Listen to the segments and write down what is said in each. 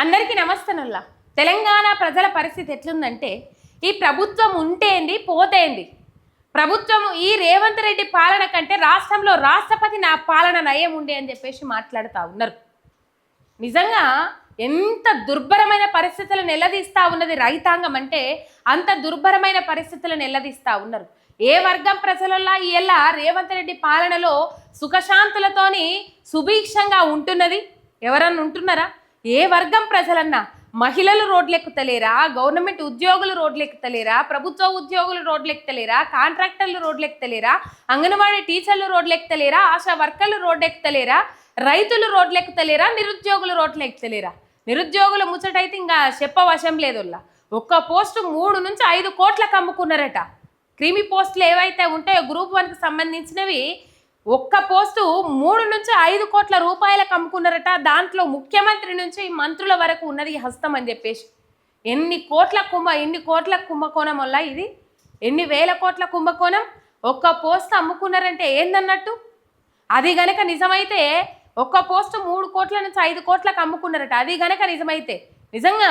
అందరికీ నమస్తనుల్లా. తెలంగాణ ప్రజల పరిస్థితి ఎట్లుందంటే ఈ ప్రభుత్వం ఉంటేంది పోతేంది. ప్రభుత్వం ఈ రేవంత్ రెడ్డి పాలన కంటే రాష్ట్రంలో రాష్ట్రపతి నా పాలన నయం ఉండే అని చెప్పేసి మాట్లాడుతూ ఉన్నారు. నిజంగా ఎంత దుర్భరమైన పరిస్థితులు నిలదీస్తా ఉన్నది రైతాంగం అంటే అంత దుర్భరమైన పరిస్థితులు నిలదీస్తూ ఉన్నారు. ఏ వర్గం ప్రజలల్లా ఇలా రేవంత్ రెడ్డి పాలనలో సుఖశాంతులతోని సుభిక్షంగా ఉంటున్నది? ఎవరన్నా ఉంటున్నారా? ఏ వర్గం ప్రజలన్నా మహిళలు రోడ్లెక్కుతలేరా? గవర్నమెంట్ ఉద్యోగులు రోడ్లెక్కుతలేరా? ప్రభుత్వ ఉద్యోగులు రోడ్లెక్కుతలేరా? కాంట్రాక్టర్లు రోడ్లెక్కుతలేరా? అంగన్వాడీ టీచర్లు రోడ్లెక్కుతలేరా? ఆశా వర్కర్లు రోడ్లెక్కుతలేరా? రైతులు రోడ్లెక్కుతలేరా? నిరుద్యోగులు రోడ్లు ఎక్కుతలేరా నిరుద్యోగుల ముచ్చటైతే ఇంకా చెప్పవశం లేదుల్లా. ఒక్క పోస్టు మూడు నుంచి ఐదు కోట్లకు అమ్ముకున్నారట క్రిమి పోస్టులు ఏవైతే ఉంటాయో గ్రూప్ వన్కి సంబంధించినవి ఒక్క పోస్టు మూడు నుంచి ఐదు కోట్ల రూపాయలకు అమ్ముకున్నారట. దాంట్లో ముఖ్యమంత్రి నుంచి మంత్రుల వరకు ఉన్నది హస్తం అని చెప్పేసి. ఎన్ని కోట్ల కుంభ ఎన్ని కోట్ల కుంభకోణం వల్ల ఇది? ఎన్ని వేల కోట్ల కుంభకోణం? ఒక్క పోస్ట్ అమ్ముకున్నారంటే ఏందన్నట్టు? అది గనక నిజమైతే ఒక్క పోస్ట్ మూడు కోట్ల నుంచి ఐదు కోట్లకు అమ్ముకున్నారట. అది గనక నిజమైతే నిజంగా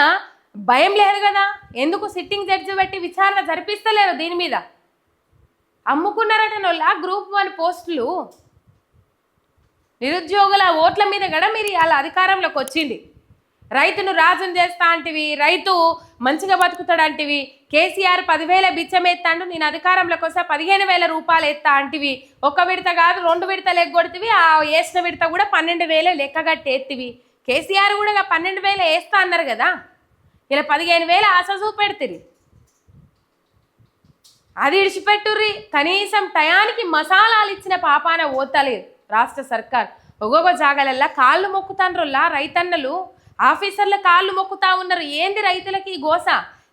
భయం లేదు కదా? ఎందుకు సిట్టింగ్ జడ్జి పెట్టి విచారణ జరిపిస్తలేరు దీని మీద? అమ్ముకున్నారట నోళ్ళ గ్రూప్ వన్ పోస్టులు నిరుద్యోగుల ఓట్ల మీద కూడా మీరు అలా అధికారంలోకి వచ్చింది. రైతును రాజును చేస్తా అంటివి రైతు మంచిగా బతుకుతాడు అంటివి కేసీఆర్ పదివేల బిచ్చమేత్తాడు నేను అధికారంలోకి వస్తే పదిహేను వేల రూపాయలు ఎత్తా అంటివి. ఒక విడత కాదు రెండు విడతలు ఎగ్గొడితివి ఆ వేసిన విడత కూడా పన్నెండు వేలే లెక్కగట్టి ఎత్తివి. కేసీఆర్ కూడా ఇక పన్నెండు వేలు వేస్తా అన్నారు కదా. ఇలా పదిహేను వేల ఆశ చూపెడుతుంది అది ఇడిచిపెట్టుర్రి. కనీసం టయానికి మసాలాలు ఇచ్చిన పాపాన ఓతలేదు. రాష్ట్ర సర్కార్ ఒక్కొక్క జాగాలల్లా కాళ్ళు మొక్కుతాన్రుల్లా రైతన్నలు. ఆఫీసర్ల కాళ్ళు మొక్కుతా ఉన్నారు. ఏంది రైతులకి గోస?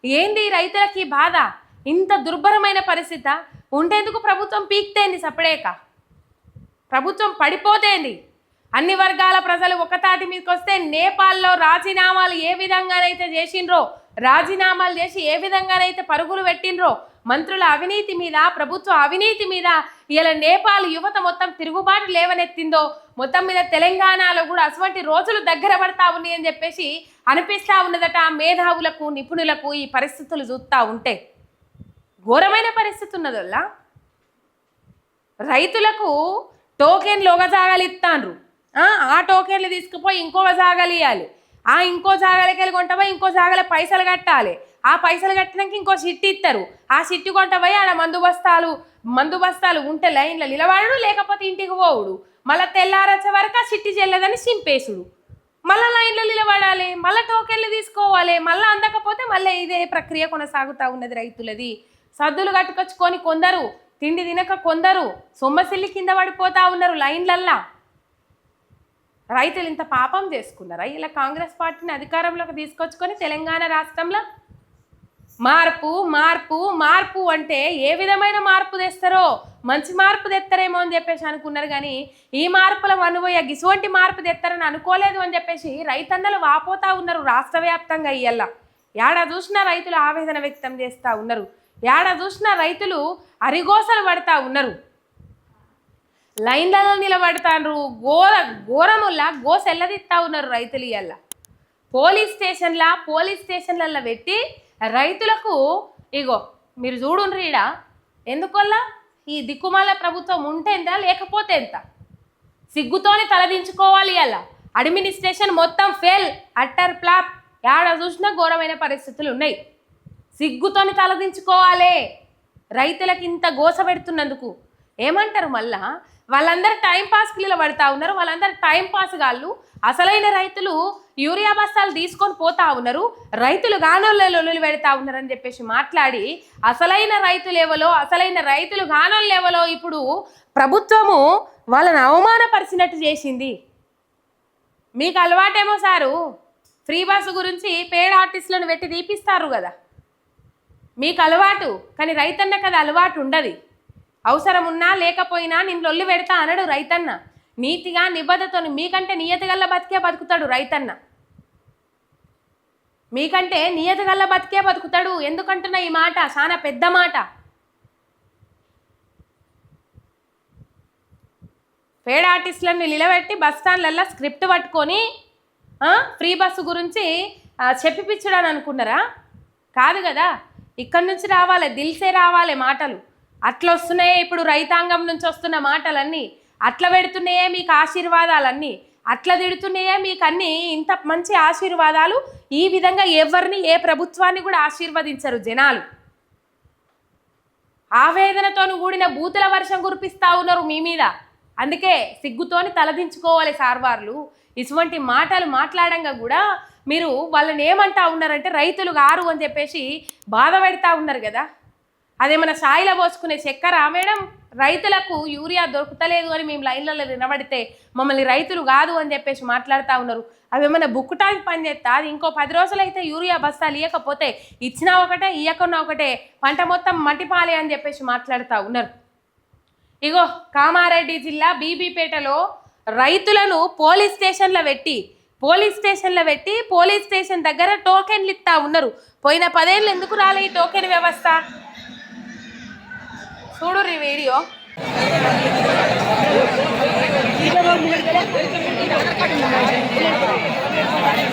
ఏంది రైతులకి బాధ? ఇంత దుర్భరమైన పరిస్థితి. ఉండేందుకు ప్రభుత్వం పీక్తేంది సపడేక? ప్రభుత్వం పడిపోతేంది? అన్ని వర్గాల ప్రజలు ఒకతాటి మీదకి వస్తే నేపాల్లో రాజీనామాలు ఏ విధంగానైతే చేసిండ్రో రాజీనామాలు చేసి ఏ విధంగానైతే పరుగులు పెట్టిండ్రో మంత్రుల అవినీతి మీద ప్రభుత్వ అవినీతి మీద ఇలా నేపాల్ యువత మొత్తం తిరుగుబాటు లేవనెత్తిందో మొత్తం మీద తెలంగాణలో కూడా అటువంటి రోజులు దగ్గర పడతా ఉన్నాయి అని చెప్పేసి అనిపిస్తా ఉన్నదట మేధావులకు నిపుణులకు ఈ పరిస్థితులు చూస్తూ ఉంటే. ఘోరమైన పరిస్థితి ఉన్నదల్లా రైతులకు టోకెన్లు ఒక జాగాలు ఇస్తాండ్రు ఆ, టోకెన్లు తీసుకుపోయి ఇంకొక జాగాలు ఇవ్వాలి ఆ ఇంకో జాగాలకి వెళ్ళి కొంటపోయి ఇంకో జాగాల పైసలు కట్టాలి. ఆ పైసలు కట్టినాక ఇంకో సిట్టి ఇస్తారు ఆ సిట్టి కొంటపోయి ఆడ మందు బస్తాలు మందు బస్తాలు ఉంటే లైన్లో నిలబడడు లేకపోతే ఇంటికి పోవుడు. మళ్ళీ తెల్లారచ్చే వరకు ఆ సిట్టి చెల్లదని సింపేసుడు మళ్ళీ లైన్లో నిలబడాలి మళ్ళీ టోకెన్లు తీసుకోవాలి మళ్ళీ అందకపోతే మళ్ళీ ఇదే ప్రక్రియ కొనసాగుతూ ఉన్నది రైతులది. సద్దులు కట్టుకొచ్చుకొని కొందరు తిండి తినక కొందరు సొమ్మసిల్లి కింద పడిపోతా ఉన్నారు లైన్లల్లా. రైతులు ఇంత పాపం చేసుకున్నారా? ఇలా కాంగ్రెస్ పార్టీని అధికారంలోకి తీసుకొచ్చుకొని తెలంగాణ రాష్ట్రంలో మార్పు మార్పు మార్పు అంటే ఏ విధమైన మార్పు తెస్తారో? మంచి మార్పు తెస్తారేమో అని చెప్పేసి అనుకున్నారు కానీ ఈ మార్పుల అనుభవ గిసువంటి మార్పు తెస్తారని అనుకోలేదు అని చెప్పేసి రైతన్నలు వాపోతా ఉన్నారు రాష్ట్ర వ్యాప్తంగా ఇయ్యల్లా. ఏడా చూసినా రైతులు ఆవేదన వ్యక్తం చేస్తూ ఉన్నారు. ఏడా చూసినా రైతులు అరిగోసలు పడతా ఉన్నారు. లైన్లలో నిలబడతాండ్రు. ఘోర ఘోరముల్లా గోసెల్లదిస్తా ఉన్నారు రైతులు ఇవ్వాల పోలీస్ స్టేషన్లా పోలీస్ స్టేషన్లలో పెట్టి రైతులకు ఇగో మీరు చూడుండ్రి ఈడ ఎందుకొల్లా? ఈ దిక్కుమాల ప్రభుత్వం ఉంటే ఎంత లేకపోతే ఎంత? సిగ్గుతోనే తలదించుకోవాలి అలా అడ్మినిస్ట్రేషన్ మొత్తం ఫెయిల్ అట్టర్ ప్లాప్ ఏడ చూసినా ఘోరమైన పరిస్థితులు ఉన్నాయి. సిగ్గుతోని తలదించుకోవాలి రైతులకు ఇంత గోస పెడుతున్నందుకు. ఏమంటారు మళ్ళా? వాళ్ళందరూ టైం పాస్కి పడతా ఉన్నారు. వాళ్ళందరూ టైం పాస్ గాళ్ళు అసలైన రైతులు యూరియా బస్తాలు తీసుకొని పోతా ఉన్నారు. రైతులు గానోళ్ళలో పెడతా ఉన్నారని చెప్పేసి మాట్లాడి అసలైన రైతులు ఎవలో అసలైన రైతులు గానోళ్ళు ఎవలో ఇప్పుడు ప్రభుత్వము వాళ్ళని అవమానపరిచినట్టు చేసింది. మీకు అలవాటేమో సారు ఫ్రీ బస్సు గురించి పేడ్ ఆర్టిస్టులను పెట్టి తీపిస్తారు కదా. మీకు అలవాటు కానీ రైతన్న కదా అలవాటు ఉండదు. అవసరం ఉన్నా లేకపోయినా నేను లొల్లి పెడతా అనడు రైతన్న. నీతిగా నిబద్ధతో మీకంటే నియతగల్ల బతికే బతుకుతాడు రైతన్న. మీకంటే నియతగల్ల బతికే బతుకుతాడు. ఎందుకంటున్నా ఈ మాట? చాలా పెద్ద మాట. పేడ ఆర్టిస్టులను నిలబెట్టి బస్ స్టాండ్లల్లో స్క్రిప్ట్ పట్టుకొని ఫ్రీ బస్సు గురించి ఆ, అనుకున్నారా? కాదు కదా. ఇక్కడి నుంచి రావాలి దిల్సే రావాలి మాటలు. అట్లా వస్తున్నాయే ఇప్పుడు రైతాంగం నుంచి వస్తున్న మాటలన్నీ. అట్లా పెడుతున్నాయే మీకు ఆశీర్వాదాలన్నీ. అట్లా తిడుతున్నాయే మీకు అన్నీ. ఇంత మంచి ఆశీర్వాదాలు ఈ విధంగా ఎవరిని ఏ ప్రభుత్వాన్ని కూడా ఆశీర్వదించరు జనాలు. ఆవేదనతోని కూడిన బూతుల వర్షం కురిపిస్తా ఉన్నారు మీ మీద. అందుకే సిగ్గుతోని తలదించుకోవాలి సార్వార్లు. ఇటువంటి మాటలు మాట్లాడంగా కూడా మీరు వాళ్ళని ఏమంటా ఉన్నారంటే రైతులు గారు అని చెప్పేసి బాధ పెడతా ఉన్నారు కదా. అదే మన సాయిలో పోసుకునే చక్కెర మేడం రైతులకు యూరియా దొరుకుతలేదు అని మేము లైన్లలో నిలబడితే మమ్మల్ని రైతులు కాదు అని చెప్పేసి మాట్లాడుతూ ఉన్నారు. అవి ఏమైనా బుక్కుటానికి పని చేస్తా? అది ఇంకో పది రోజులు అయితే యూరియా బస్తాలు ఇవ్వకపోతే ఇచ్చినా ఒకటే ఇవ్వకున్నా ఒకటే పంట మొత్తం మటిపాలే అని చెప్పేసి మాట్లాడుతూ ఉన్నారు. ఇగో కామారెడ్డి జిల్లా బీబీపేటలో రైతులను పోలీస్ స్టేషన్లో పెట్టి పోలీస్ స్టేషన్లో పెట్టి పోలీస్ స్టేషన్ దగ్గర టోకెన్లు ఇస్తా ఉన్నారు. పోయిన పదేళ్ళు ఎందుకు రాలే ఈ టోకెన్ వ్యవస్థ? చూడు ఈ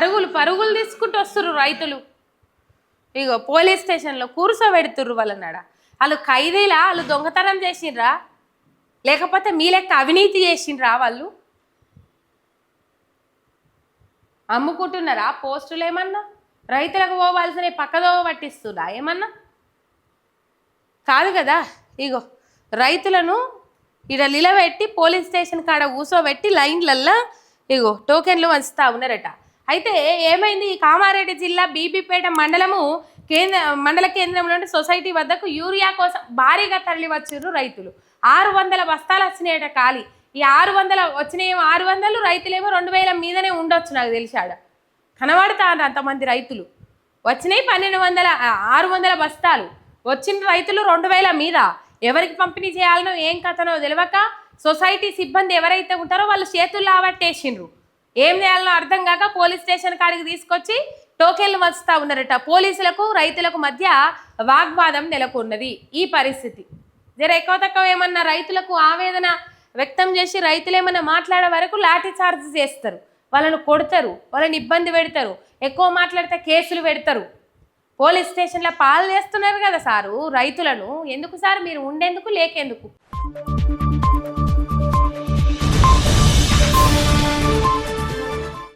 పరుగులు పరుగులు తీసుకుంటూ వస్తుర్రు రైతులు. ఇగో పోలీస్ స్టేషన్లో కూర్చోబెడుతుర్రు వాళ్ళన్నాడ వాళ్ళు ఖైదీలా వాళ్ళు దొంగతనం చేసిండ్రా. లేకపోతే మీ లెక్క అవినీతి చేసిండ్రా వాళ్ళు? అమ్ముకుంటున్నారా? పోస్టులు ఏమన్నా? రైతులకు పోవాల్సిన పక్కదో పట్టిస్తుందా ఏమన్నా? కాదు కదా? ఇగో రైతులను ఇక్కడ నిలబెట్టి పోలీస్ స్టేషన్ కాడ కూసోబెట్టి లైన్లల్లా ఇగో టోకెన్లు వంచుతా ఉన్నారట. అయితే ఏమైంది? ఈ కామారెడ్డి జిల్లా బీబీపేట మండలము కేంద్ర మండల కేంద్రంలోని సొసైటీ వద్దకు యూరియా కోసం భారీగా తరలి వచ్చిర్రు రైతులు. ఆరు వందల బస్తాలు వచ్చినాయట ఖాళీ. ఈ ఆరు వందల వచ్చినాయేమో ఆరు వందలు రైతులేమో రెండు వేల మీదనే ఉండొచ్చు నాకు తెలిసాడ కనబడతా అంతమంది రైతులు. వచ్చినాయి పన్నెండు వందల ఆరు వందల బస్తాలు. వచ్చిన రైతులు రెండు వేల మీద. ఎవరికి పంపిణీ చేయాలనో ఏం కథనో తెలియక సొసైటీ సిబ్బంది ఎవరైతే ఉంటారో వాళ్ళు చేతుల్లో ఆవట్టేసిండ్రు ఏం చేయాలనో అర్థం కాక పోలీస్ స్టేషన్ కాడికి తీసుకొచ్చి టోకెన్లు వస్తా ఉన్నారట. పోలీసులకు రైతులకు మధ్య వాగ్వాదం నెలకొన్నది. ఈ పరిస్థితి. జర ఎక్కువ తక్కువ ఏమన్నా రైతులకు ఆవేదన వ్యక్తం చేసి రైతులు ఏమన్నా మాట్లాడే వరకు లాఠీ చార్జ్ చేస్తారు. వాళ్ళను కొడతారు వాళ్ళని ఇబ్బంది పెడతారు ఎక్కువ మాట్లాడితే కేసులు పెడతారు. పోలీస్ స్టేషన్లో పాలు చేస్తున్నారు కదా సారు రైతులను. ఎందుకు సార్ మీరు ఉండేందుకు లేకేందుకు?